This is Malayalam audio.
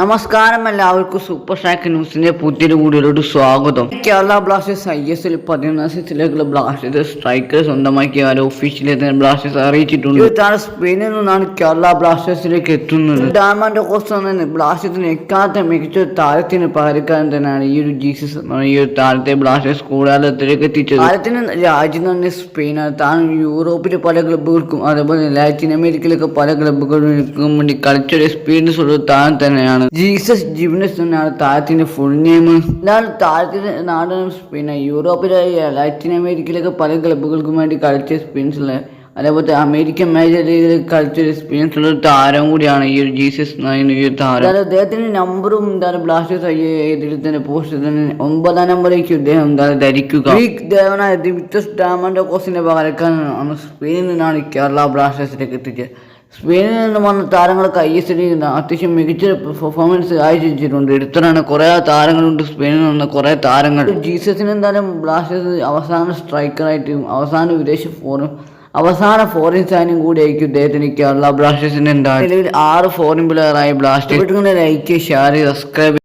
നമസ്കാരം എല്ലാവർക്കും സൂപ്പർ ഷാക്ക് ന്യൂസിന്റെ പുതിയൊരു വീഡിയോയിലോട്ട് സ്വാഗതം. Kerala Blasters I S L പതിനൊന്നാം സീസണിലേക്കുള്ള ബ്ലാസ്റ്റേഴ്സ് സ്ട്രൈക്കർ സ്വന്തമാക്കിയ ആരോ ഒഫീഷ്യലി ബ്ലാസ്റ്റേഴ്സ് അറിയിച്ചിട്ടുണ്ട്. ഇതാണ് സ്പെയിനിൽ നിന്നാണ് കേരള ബ്ലാസ്റ്റേഴ്സിലേക്ക് എത്തുന്നത്. ഡാമൻഡ് കോസ്റ്റ് എന്ന ബ്ലാസ്റ്റേഴ്സിന് എക്കാത്ത മികച്ച താരത്തിന് പകരക്കാരൻ തന്നെയാണ് ഈ ഒരു ജീസസ് ഈ ഒരു താരത്തെ ബ്ലാസ്റ്റേഴ്സ് കൂടാലത്തിലേക്ക് എത്തിച്ചത്. താരത്തിന് രാജ്യം തന്നെ സ്പെയിനാണ്. താൻ യൂറോപ്പിലെ പല ക്ലബ്ബുകൾക്കും അതേപോലെ ലാറ്റിൻ അമേരിക്കയിലൊക്കെ പല ക്ലബ്ബുകൾക്കും വേണ്ടി കളിച്ചൊരു എക്സ്പീരിയൻസ് ഉള്ള താരം തന്നെയാണ്. ജീസസ് ജീവനസ് എന്നാണ് താരത്തിന്റെ ഫുൾ നെയിം എന്നാൽ താരത്തിന്റെ നാട് പിന്നെ യൂറോപ്പിലെ ലാറ്റിൻ അമേരിക്കയിലൊക്കെ പല ക്ലബുകൾക്കും വേണ്ടി കളിച്ച സ്പിൻസ് ഉള്ള അതേപോലെ അമേരിക്കൻ മേജർ ലീഗിൽ കളിച്ചൊരു എക്സ്പീരിയൻസ് ഉള്ള ഒരു താരം കൂടിയാണ് ഈ ഒരു ജീസസ് നായൻ ഈ ഒരു താരം. അതായത് അദ്ദേഹത്തിന്റെ നമ്പറും എന്താണ് ബ്ലാസ്റ്റേഴ്സ് ഇതിൽ തന്നെ പോസ്റ്റ് തന്നെ ഒമ്പതാം നമ്പറേക്ക് ഇദ്ദേഹം എന്താണ് ധരിക്കുക. ഗ്രീക്ക് ദേവനായ ദിമിത്രോസ് ഡാമൻഡോക്കോസിന്റെ പകരക്കാരനാണ്. സ്പെയിനിൽ നിന്നാണ് കേരള ബ്ലാസ്റ്റേഴ്സിലേക്ക് എത്തിച്ചത്. സ്പെയിനിൽ നിന്ന് വന്ന താരങ്ങളൊക്കെ ഐ എസ് എല്ലിൽ അത്യാവശ്യം മികച്ച പെർഫോമൻസ് കാഴ്ചവെച്ചിട്ടുണ്ട് എടുത്തതാണ് കുറേ താരങ്ങളുണ്ട് സ്പെയിനിൽ നിന്ന് കുറേ താരങ്ങൾ. ജീസസിന് എന്തായാലും ബ്ലാസ്റ്റേഴ്സ് അവസാന സ്ട്രൈക്കറായിട്ടും അവസാന വിദേശ ഫോറും അവസാന ഫോറിൻ സൈനും കൂടി ആയിരിക്കും ഇദ്ദേഹത്തിന് കേരള ബ്ലാസ്റ്റേഴ്സിന് എന്താ നിലവിൽ ആറ് ഫോറിൻ പ്ലെയർ പ്ലെയറായി ബ്ലാസ്റ്റേഴ്സ് ലൈക്ക് ഷെയർ സബ്സ്ക്രൈബ്